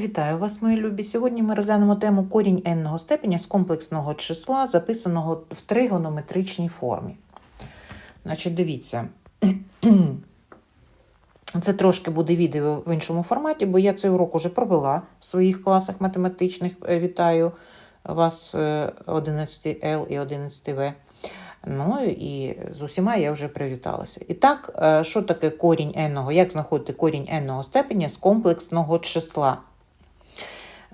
Вітаю вас, мої любі. Сьогодні ми розглянемо тему корінь n степеня з комплексного числа, записаного в тригонометричній формі. Значить, дивіться. Це трошки буде відео в іншому форматі, бо я цей урок уже провела в своїх класах математичних. Е, Вітаю вас 11Л і 11В. Ну і з усіма я вже привіталася. І так, е, що таке корінь n? Як знаходити корінь n степеня з комплексного числа?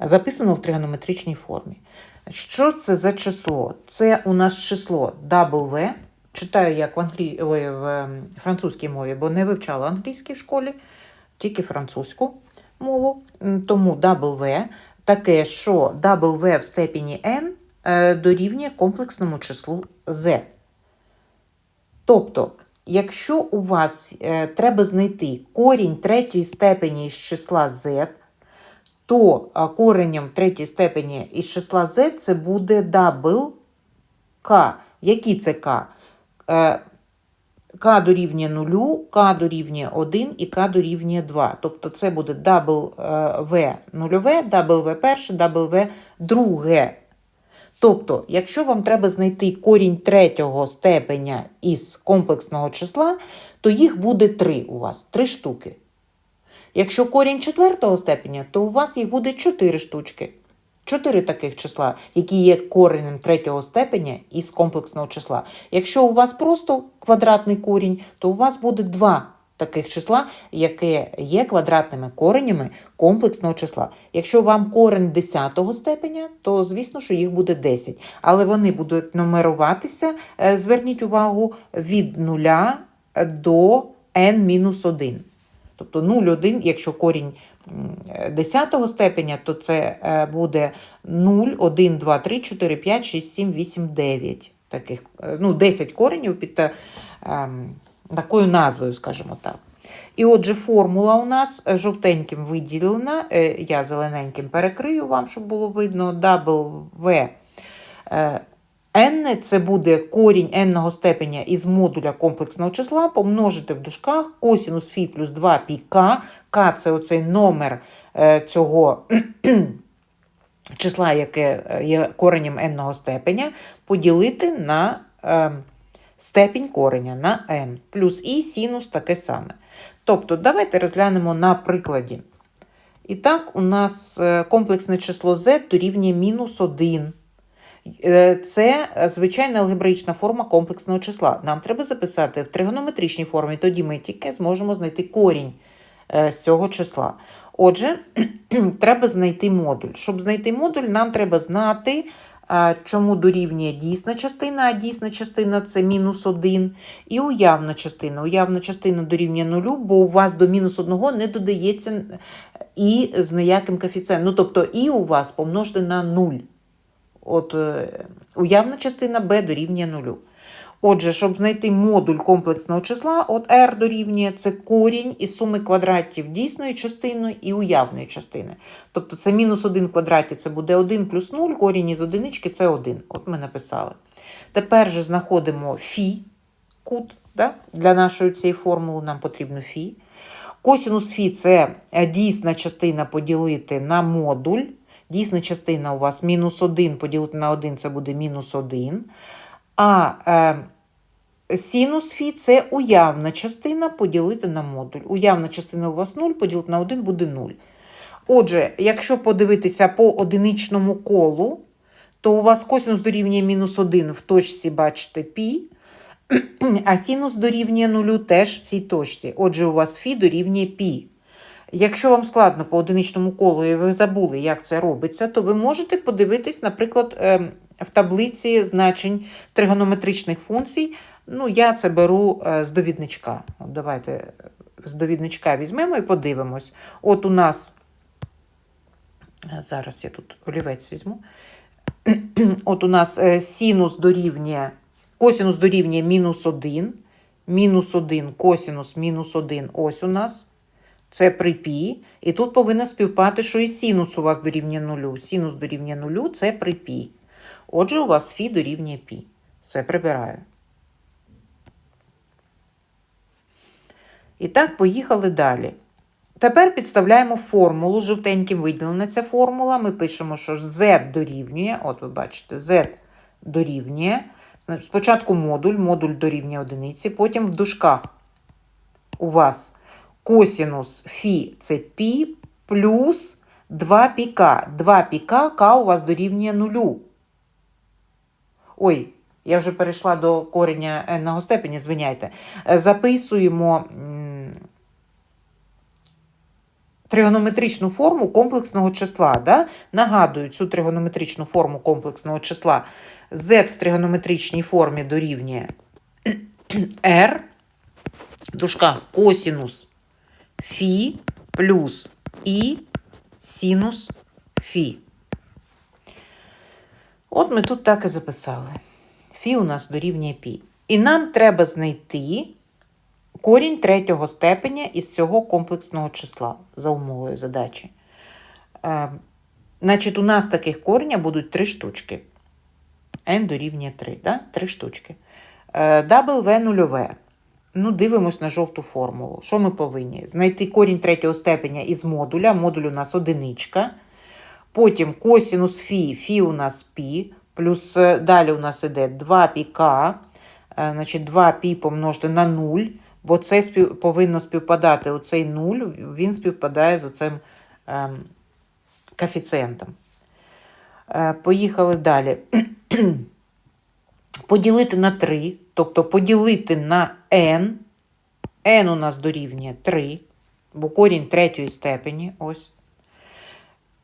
Записано в тригонометричній формі. Що це за число? Це у нас число W. Читаю як в, англі... В ем, французькій мові, бо не вивчала англійській в школі, тільки французьку мову. Тому W таке, що W в степені n е, дорівнює комплексному числу z. Тобто, якщо у вас е, треба знайти корінь третьої степені із числа z, то коренем третьої степені із числа z це буде дабл k. Який це k? Е, k дорівнює 0, k дорівнює 1 і k дорівнює 2. Тобто це буде дабл е, v нульове, дабл v перше, дабл v друге. Тобто, якщо вам треба знайти корінь третього степеня із комплексного числа, то їх буде три у вас, три штуки. Якщо корінь четвертого степеня, то у вас їх буде 4 штучки. Чотири таких числа, які є коренем третього степеня із комплексного числа. Якщо у вас просто квадратний корінь, то у вас буде два таких числа, які є квадратними коренями комплексного числа. Якщо вам корень 10 степеня, то звісно, що їх буде 10. Але вони будуть нумеруватися, е, зверніть увагу, від 0 до n-1. Тобто 0,1, якщо корінь 10 степеня, то це е, буде 0, 1, 2, 3, 4, 5, 6, 7, 8, 9. Таких, е, ну, 10 коренів під е, ем, такою назвою, скажімо так. І отже, формула у нас жовтеньким виділена, я зелененьким перекрию вам, щоб було видно, W n це буде корінь n степеня із модуля комплексного числа, помножити в дужках косінус фі плюс 2 пі к. К це оцей номер е, цього числа, яке е, є коренем n степеня, поділити на е, степінь кореня на n. Плюс і синус таке саме. Тобто, давайте розглянемо на прикладі. І так, у нас комплексне число z дорівнює мінус 1. Е, Це е, звичайна алгебраїчна форма комплексного числа. Нам треба записати в тригонометричній формі, тоді ми тільки зможемо знайти корінь е, з цього числа. Отже, треба знайти модуль. Щоб знайти модуль, нам треба знати, чому дорівнює дійсна частина, а дійсна частина це мінус 1, і уявна частина. Уявна частина дорівнює 0, бо у вас до мінус 1 не додається і з ніяким коефіцієнтом. Ну, тобто і у вас помножте на 0. От е, уявна частина b дорівнює 0. Отже, щоб знайти модуль комплексного числа, от r дорівнює це корінь із суми квадратів дійсної частини і уявної частини. Тобто це мінус 1 в квадраті це буде 1 плюс 0, корінь із одинички це 1. От ми написали. Тепер же знаходимо фі кут. Да? Для нашої цієї формули нам потрібно фі. Косінус фі це е, дійсна частина поділити на модуль. Дійсна частина у вас мінус 1 поділити на 1 це буде мінус 1. А е, синус фі це уявна частина поділити на модуль. Уявна частина у вас 0, поділити на 1 буде 0. Отже, якщо подивитися по одиничному колу, то у вас косинус дорівнює мінус 1 в точці, бачите, пі, а синус дорівнює 0 теж в цій точці. Отже, у вас фі дорівнює пі. Якщо вам складно по одиничному колу і ви забули, як це робиться, то ви можете подивитись, наприклад, ем, в таблиці значень тригонометричних функцій. Ну, я це беру е, з довідничка. От давайте е, з довідничка візьмемо і подивимось. От у нас, е, зараз я тут олівець візьму. От у нас синус дорівнює, косинус дорівнює мінус 1, мінус 1, косинус мінус 1, ось у нас. Це при. І тут повинно співпати, що і синус у вас дорівнює нулю. Синус дорівнює нулю це при. Отже, у вас фі дорівнює пі. Все прибираю. І так, поїхали далі. Тепер підставляємо формулу. Жовтеньким виділена ця формула. Ми пишемо, що z дорівнює. От ви бачите, z дорівнює. Спочатку модуль, модуль дорівнює одиниці, потім в дужках у вас косінус фі це пі плюс 2 піка. 2 піка к у вас дорівнює нулю. Ой, я вже перейшла до кореня n степені, звиняйте. Е, Записуємо тригонометричну форму комплексного числа. Да? Нагадую цю тригонометричну форму комплексного числа. z в тригонометричній формі дорівнює r, в дужках косінус фі плюс і синус фі. От ми тут так і записали. Фі у нас дорівнює пі. І нам треба знайти корінь третього степеня із цього комплексного числа за умовою задачі. Е, значить, у нас таких кореня будуть три штучки. n дорівнює 3, да? три штучки. Е, W нульове. Ну, дивимось на жовту формулу. Що ми повинні? Знайти корінь третього степеня із модуля. Модуль у нас одиничка. Потім косінус фі, фі у нас пі, плюс е, далі у нас іде 2 піка, е, значить 2 пі помножити на 0, бо це спів, повинно співпадати оцей 0, він співпадає з оцим ем, коефіцієнтом. Е, поїхали далі. поділити на 3, тобто поділити на n. n у нас дорівнює 3, бо корінь третьої степені. ось.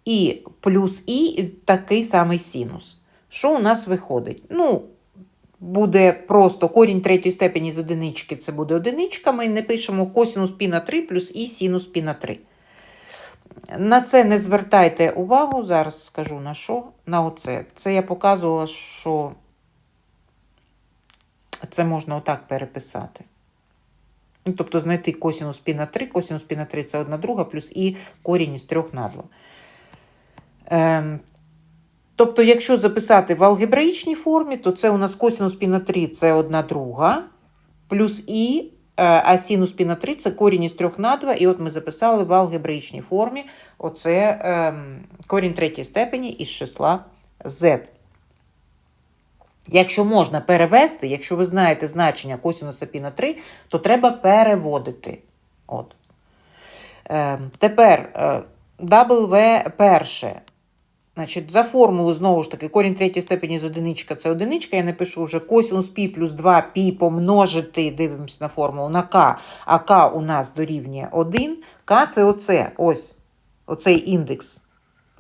І плюс і такий самий синус. Що у нас виходить? Ну, буде просто корінь третьої степені з одинички, це буде одиничка. Ми не пишемо косинус пі на 3 плюс і синус пі на 3. На це не звертайте увагу, зараз скажу на що. На оце. Це я показувала, що це можна отак переписати. Ну, тобто знайти косинус пі на 3, косинус пі на 3 це 1 друга, плюс і корінь із 3 на 2. Ем, тобто, якщо записати в алгебраїчній формі, то це у нас косинус пі на 3 це 1 друга, плюс і, е, а синус пі на 3 це корінь із 3 на 2. І от ми записали в алгебраїчній формі оце ем, корінь третій степені із числа z. Якщо можна перевести, якщо ви знаєте значення косинуса пі на 3, то треба переводити. От. Е, тепер W перше. Значить, За формулу, знову ж таки, корінь третьої степені з одиничка це одиничка. Я напишу вже косинус пі плюс 2 пі помножити, дивимося на формулу, на k, а k у нас дорівнює 1. К це оце, ось, оцей індекс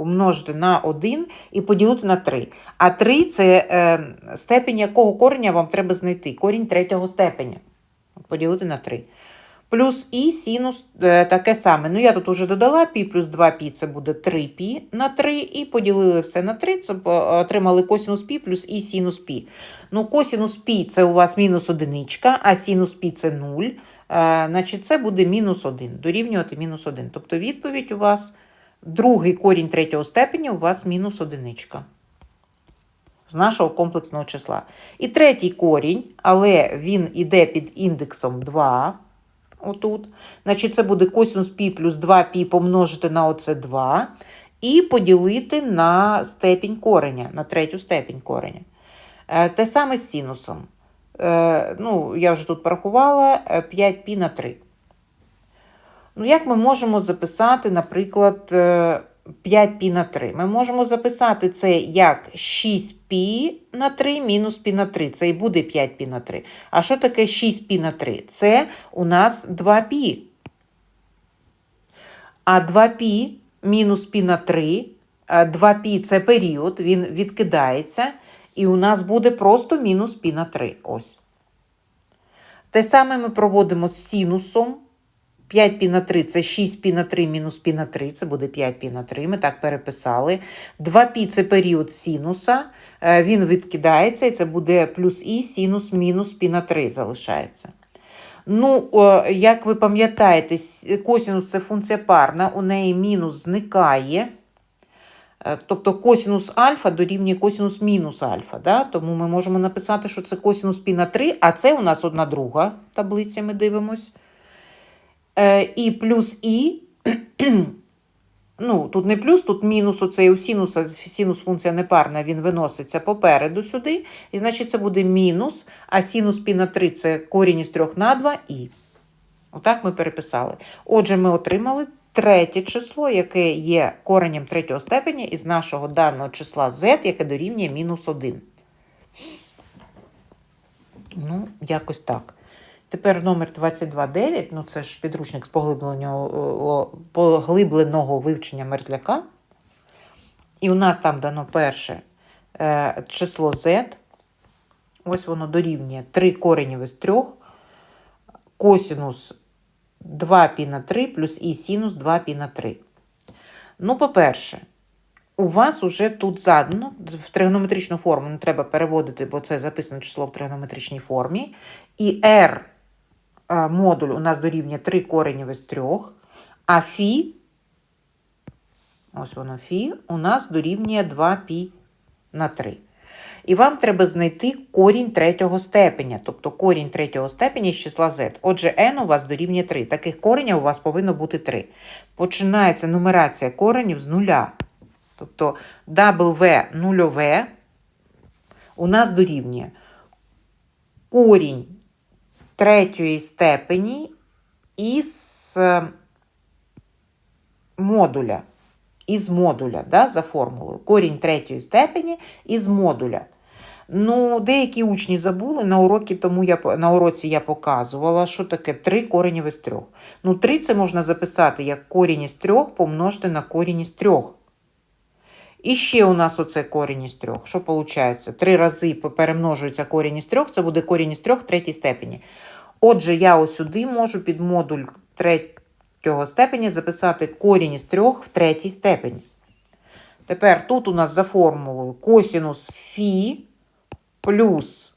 помножити на 1 і поділити на 3. А 3 це е, степень якого кореня вам треба знайти? Корінь третього степеня. Поділити на 3. Плюс і синус е, таке саме. Ну, я тут вже додала пі плюс 2 пі це буде 3 пі на 3, і поділили все на 3, це отримали косинус пі плюс і синус пі. Ну, косинус пі це у вас мінус одиничка, а синус пі це 0. Е, значить, це буде мінус 1, дорівнювати мінус 1. Тобто відповідь у вас другий корінь третього степеня у вас мінус одиничка. З нашого комплексного числа. І третій корінь, але він іде під індексом 2. Отут. Значить, це буде косинус пі плюс 2 пі помножити на оце 2. І поділити на степінь кореня, на третю степінь кореня. Е, Те саме з синусом. Е, Ну, я вже тут порахувала 5 пі на 3. Ну, як ми можемо записати, наприклад, 5π на 3? Ми можемо записати це як 6π на 3 мінус π на 3. Це і буде 5π на 3. А що таке 6π на 3? Це у нас 2π. А 2π мінус π на 3, 2π це період, він відкидається, і у нас буде просто мінус π на 3. Ось. Те саме ми проводимо з синусом. 5 пі на 3 це 6 пі на 3 мінус пі на 3, це буде 5 пі на 3, ми так переписали. 2 пі це період синуса, е, він відкидається, і це буде плюс і синус мінус пі на 3 залишається. Ну, як ви пам'ятаєте, косинус це функція парна, у неї мінус зникає. Е, тобто косинус альфа дорівнює косинус мінус альфа. Да? Тому ми можемо написати, що це косинус пі на 3, а це у нас одна друга таблиця, ми дивимось. Е, і плюс І ну, тут не плюс, тут мінус оцей у синуса, синус функція непарна, він виноситься попереду сюди. І значить це буде мінус, а синус пі на 3 це корінь із 3 на 2 і. Отак ми переписали. Отже, ми отримали третє число, яке є коренем третього степеня із нашого даного числа z, яке дорівнює мінус 1. Ну, якось так. Тепер номер 22.9, ну це ж підручник з поглибленого, вивчення мерзляка. І у нас там дано перше е, число z. Ось воно дорівнює 3 коренів із 3, косінус 2 пі на 3 плюс і синус 2 пі на 3. Ну, по-перше, у вас уже тут задано в тригонометричну форму не треба переводити, бо це записане число в тригонометричній формі. І R модуль у нас дорівнює 3 коренів із 3, а фі, ось воно фі, у нас дорівнює 2 пі на 3. І вам треба знайти корінь третього степеня, тобто корінь третього степеня з числа z. Отже, n у вас дорівнює 3. Таких коренів у вас повинно бути 3. Починається нумерація коренів з нуля. Тобто W нульове у нас дорівнює корінь третьої степені із е, модуля. Із модуля, да, за формулою. Корінь третьої степені із модуля. Ну, деякі учні забули на уроці, тому я на уроці я показувала, що таке 3 коренів із 3. Ну, 3 це можна записати як корінь із 3 помножити на корінь із 3. І ще у нас оце корінь із 3. Що виходить? 3 рази перемножується корінь із 3, це буде корінь із 3 в третій степені. Отже, я ось сюди можу під модуль третього степені записати корінь із 3 в третій степені. Тепер тут у нас за формулою косінус фі плюс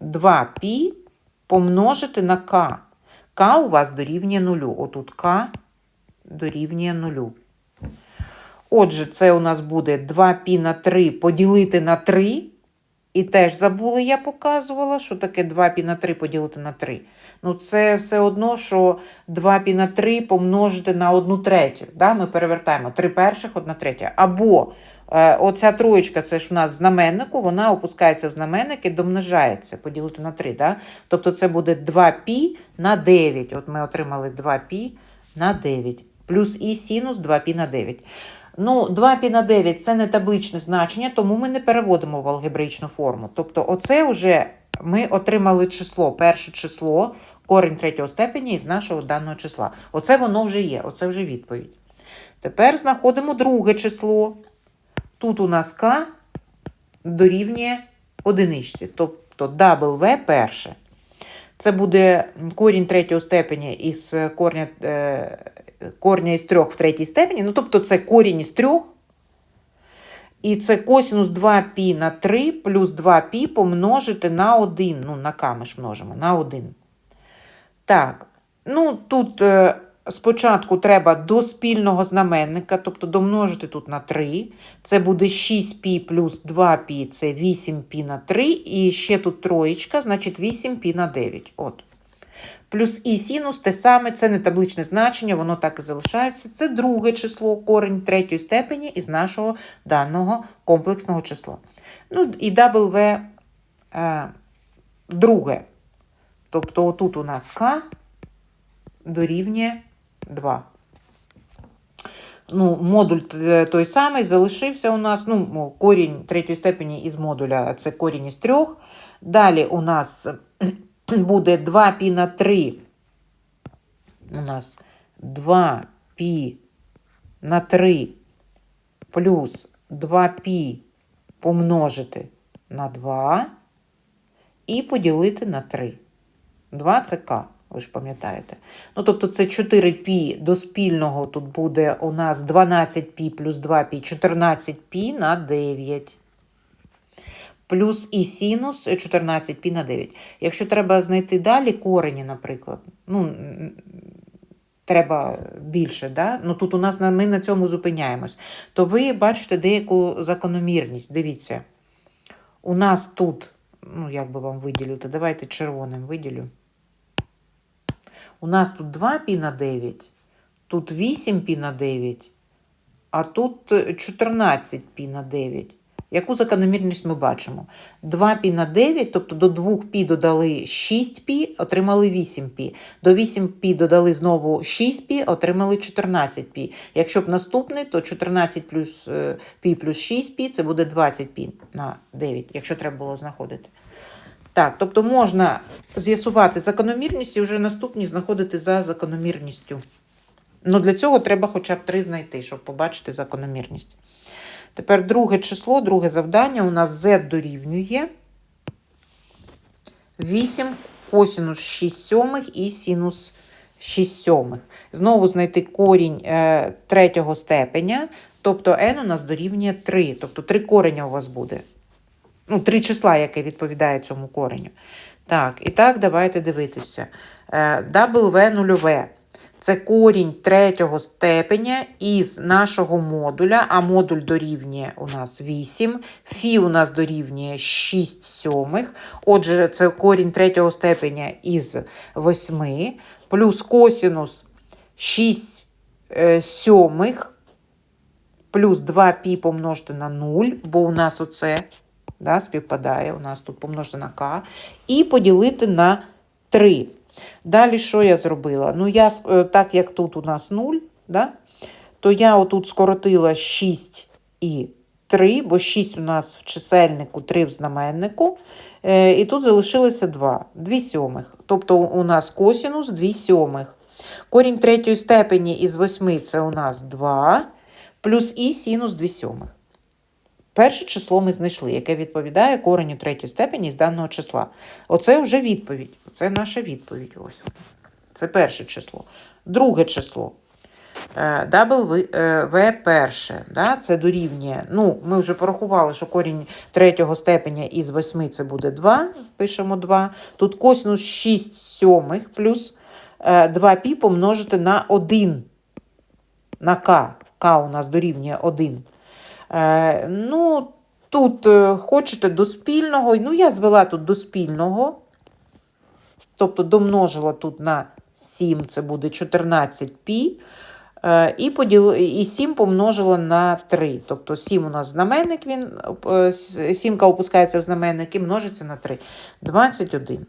2π помножити на k. К у вас дорівнює нулю. Отут К дорівнює нулю. Отже, це у нас буде 2π на 3 поділити на 3. І теж забули, я показувала, що таке 2 пі на 3 поділити на 3. Ну, це все одно, що 2 пі на 3 помножити на 1 третю. Да? Ми перевертаємо 3 перших, 1 третя. Або е, оця троєчка, це ж у нас знаменнику, вона опускається в знаменник і домножається, поділити на 3. Да? Тобто це буде 2 пі на 9. От ми отримали 2 пі на 9. Плюс і синус 2 пі на 9. Ну, 2π на 9 це не табличне значення, тому ми не переводимо в алгебраїчну форму. Тобто, оце вже ми отримали число, перше число, корінь третього степені із нашого даного числа. Оце воно вже є, оце вже відповідь. Тепер знаходимо друге число. Тут у нас К дорівнює одиничці, тобто W перше. Це буде корінь третього степеня із корня е, корня із трьох в третій степені. Ну, тобто це корінь із трьох. І це косінус 2π на 3 плюс 2π помножити на 1. Ну, на К ми ж множимо, на 1. Так, ну тут е, спочатку треба до спільного знаменника, тобто домножити тут на 3. Це буде 6π плюс 2π, це 8π на 3. І ще тут троєчка, значить 8π на 9. От. Плюс і синус те саме, це не табличне значення, воно так і залишається. Це друге число, корень третьої степені із нашого даного комплексного числа. Ну, і W е, друге. Тобто отут у нас К дорівнює 2. Ну, Модуль той самий залишився у нас. ну, Корінь третьої степені із модуля це корінь із трьох. Далі у нас буде 2 пі на 3. У нас 2 пі на 3 плюс 2 пі помножити на 2 і поділити на 3. 2 це К, ви ж пам'ятаєте. Ну, тобто, це 4 пі до спільного тут буде у нас 12 пі плюс 2 пі, 14 пі на 9 плюс і синус 14 пі на 9. Якщо треба знайти далі корені, наприклад, ну, треба більше, да? ну тут у нас ми на цьому зупиняємось, то ви бачите деяку закономірність. Дивіться, у нас тут, ну, як би вам виділити, давайте червоним виділю. У нас тут 2 пі на 9, тут 8 пі на 9, а тут е, 14 пі на 9. Яку закономірність ми бачимо? 2 пі на 9, тобто до 2 пі додали 6 пі, отримали 8 пі. До 8 пі додали знову 6 пі, отримали 14 пі. Якщо б наступний, то 14 плюс е, пі плюс 6 пі це буде 20 пі на 9, якщо треба було знаходити. Так, тобто можна з'ясувати закономірність і вже наступні знаходити за закономірністю. Ну, для цього треба хоча б три знайти, щоб побачити закономірність. Тепер друге число, друге завдання у нас z дорівнює 8 косінус 6 сьомих і синус 6 сьомих. Знову знайти корінь е, третього степеня, тобто n у нас дорівнює 3. Тобто 3 кореня у вас буде. Ну, три числа, яке відповідає цьому кореню. Так, і так, давайте дивитися. Е, W нульове. Це корінь третього степеня із нашого модуля, а модуль дорівнює у нас 8, фі у нас дорівнює 6 сьомих. Отже, це корінь третього степеня із 8, плюс косінус 6 е, сьомих, плюс 2 пі помножити на 0, бо у нас оце да, співпадає, у нас тут помножити на k, і поділити на 3. Далі що я зробила? Ну, я, е, так як тут у нас 0, да, то я отут скоротила 6 і 3, бо 6 у нас в чисельнику, 3 в знаменнику. Е, і тут залишилося 2, 2 сьомих. Тобто у нас косінус 2 сьомих. Корінь третьої степені із 8 це у нас 2, плюс і синус 2 сьомих. Перше число ми знайшли, яке відповідає кореню третьої степені з даного числа. Оце вже відповідь. Це наша відповідь. Ось. Це перше число. Друге число. Е, W е, перше. Да? Це дорівнює. Ну, ми вже порахували, що корінь третього степеня із 8 це буде 2. Пишемо 2. Тут косинус 6 сьомих плюс 2 пі помножити на 1 на k. k у нас дорівнює 1. Е, ну, тут е, хочете до спільного, ну, я звела тут до спільного, тобто домножила тут на 7, це буде 14 пі. Е, І, поділ... і 7 помножила на 3. Тобто 7 у нас знаменник, він, е, с- сімка опускається в знаменник і множиться на 3. 21.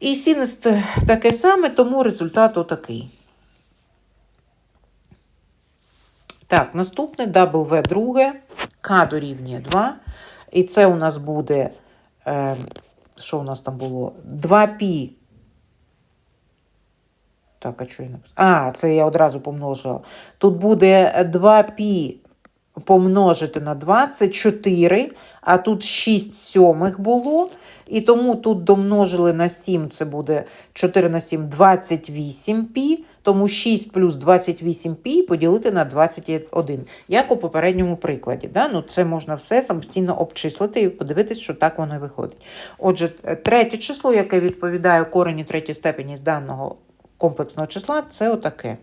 І синус таке саме, тому результат отакий. Так, наступне W друге, К дорівнює 2. І це у нас буде, е, що у нас там було? 2π. Так, а що я написала? А, це я одразу помножила. Тут буде 2π помножити на 2, це 4, а тут 6 сьомих було. І тому тут домножили на 7, це буде 4 на 7, 28 пі. Тому 6 плюс 28 пі поділити на 21, як у попередньому прикладі. Да? Ну, це можна все самостійно обчислити і подивитись, що так воно виходить. Отже, третє число, яке відповідає корені третьої степені з даного комплексного числа, це отаке.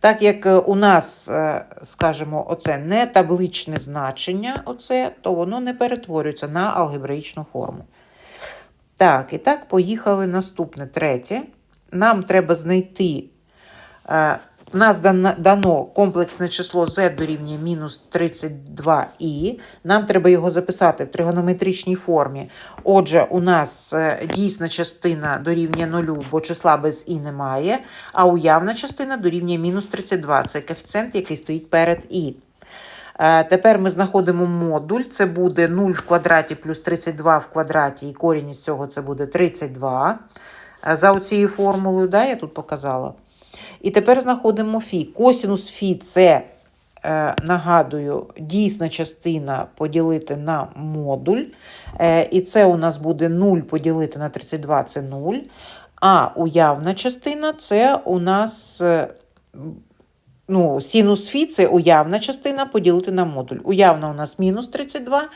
Так як е, у нас, е, скажімо, оце не табличне значення, оце, то воно не перетворюється на алгебраїчну форму. Так, і так, поїхали наступне третє. Нам треба знайти. У нас дано, комплексне число z дорівнює мінус 32і. Нам треба його записати в тригонометричній формі. Отже, у нас е, дійсна частина дорівнює нулю, бо числа без і немає, а уявна частина дорівнює мінус 32. Це коефіцієнт, який стоїть перед і. Е, Тепер ми знаходимо модуль. Це буде 0 в квадраті плюс 32 в квадраті, і корінь із цього це буде 32. Е, За оцією формулою, да, я тут показала. І тепер знаходимо фі. Косінус фі це, е, нагадую, дійсна частина поділити на модуль. Е, і це у нас буде 0 поділити на 32 це 0. А уявна частина це у нас. е, ну, синус фі це уявна частина поділити на модуль. Уявна у нас мінус 32,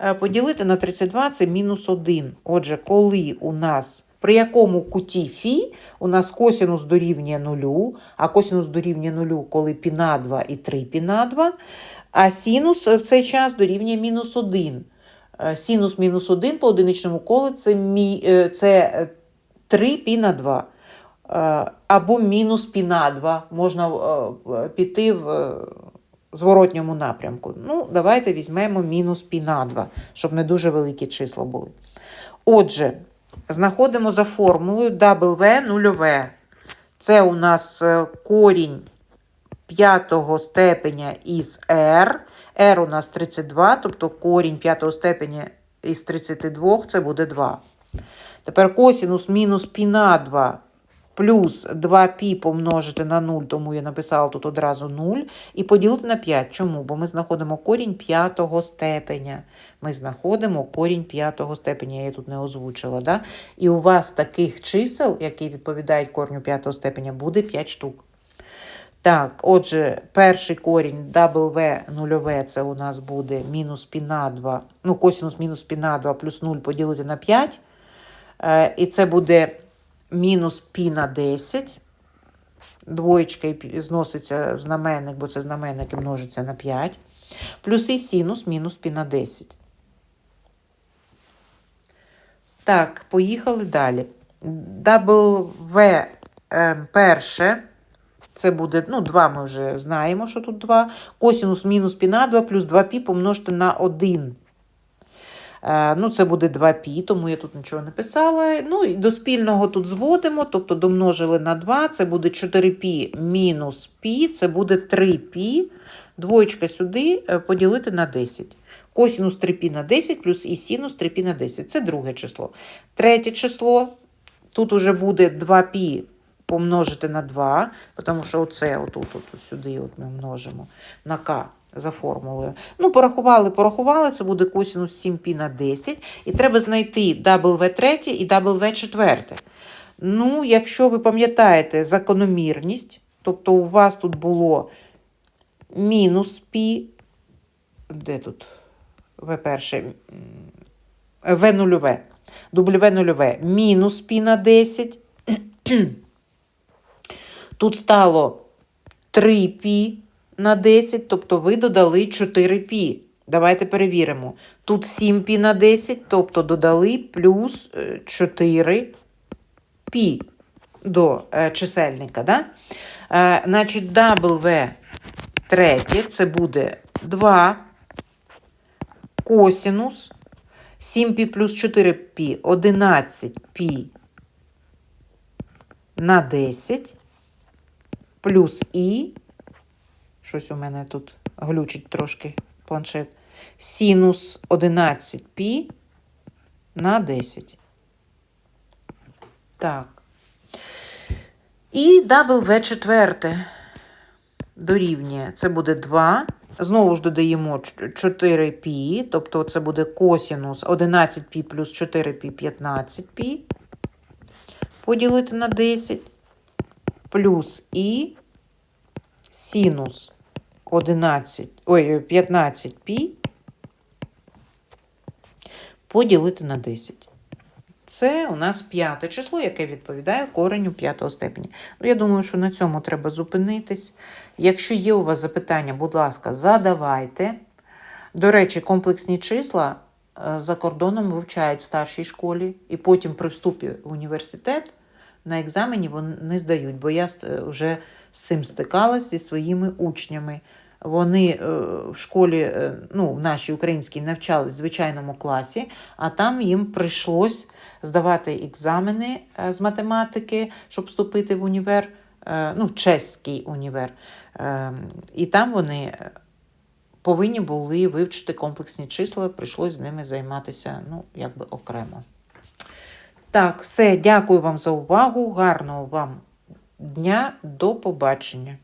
е, поділити на 32 це мінус 1. Отже, коли у нас при якому куті фі у нас косінус дорівнює нулю, а косінус дорівнює нулю, коли пі на 2 і 3 пі на 2, а синус в цей час дорівнює мінус 1. Е, Синус мінус 1 по одиничному колу це, мі, е, це 3 пі на 2. е, або мінус пі на 2. Можна е, е, піти в е, зворотньому напрямку. Ну, давайте візьмемо мінус пі на 2, щоб не дуже великі числа були. Отже, знаходимо за формулою W нульове. Це у нас е, корінь п'ятого степеня із R. R у нас 32, тобто корінь п'ятого степеня із 32 це буде 2. Тепер косінус мінус піна 2 плюс 2π помножити на 0, тому я написала тут одразу 0, і поділити на 5. Чому? Бо ми знаходимо корінь п'ятого степеня. Ми знаходимо корінь п'ятого степеня, я її тут не озвучила. Да? І у вас таких чисел, які відповідають корню п'ятого степеня, буде 5 штук. Так, отже, перший корінь W нульове, це у нас буде мінус пі на 2, ну, косінус мінус пі на 2 плюс 0 поділити на 5. Е, і це буде мінус пі на 10. Двоєчка зноситься в знаменник, бо це знаменник і множиться на 5. Плюс і синус мінус пі на 10. Так, поїхали далі. W е, перше. Це буде, ну, 2 ми вже знаємо, що тут 2. Косінус мінус пі на 2 плюс 2π помножити на 1. Е, Ну, це буде 2π, тому я тут нічого не писала. Ну, і до спільного тут зводимо, тобто домножили на 2, це буде 4π мінус π, це буде 3π. Двоєчка сюди е, поділити на 10. Косінус 3π на 10 плюс і синус 3π на 10. Це друге число. Третє число, тут уже буде 2π помножити на 2, тому що оце отут, от, сюди от ми множимо на k за формулою. Ну, порахували, порахували, це буде косінус 7π на 10. І треба знайти W третє і W четверте. Ну, якщо ви пам'ятаєте закономірність, тобто у вас тут було мінус π, де тут В перше, В нульове, W нульове, мінус π на 10. Тут стало 3π на 10, тобто ви додали 4π. Давайте перевіримо. Тут 7π на 10, тобто додали плюс 4π до е, чисельника. Да? Е, значить, W третє це буде 2 косінус 7π плюс 4π 11π на 10 плюс і, щось у мене тут глючить трошки планшет, синус 11π на 10. Так. І W четверте дорівнює. Це буде 2. Знову ж додаємо 4π, тобто це буде косінус 11π плюс 4π 15π. Поділити на 10 плюс і синус 11, ой, 15 пі поділити на 10. Це у нас п'яте число, яке відповідає кореню п'ятого степені. Ну, я думаю, що на цьому треба зупинитись. Якщо є у вас запитання, будь ласка, задавайте. До речі, комплексні числа е, за кордоном вивчають в старшій школі, і потім при вступі в університет на екзамені вони не здають, бо я е, вже з цим стикалась зі своїми учнями. Вони е, в школі, е, ну, в нашій українській навчались в звичайному класі, а там їм прийшлось здавати екзамени е, з математики, щоб вступити в універ, ну, чеський універ. Е, І там вони повинні були вивчити комплексні числа, прийшлось з ними займатися ну, якби окремо. Так, все, дякую вам за увагу. Гарного вам дня, до побачення.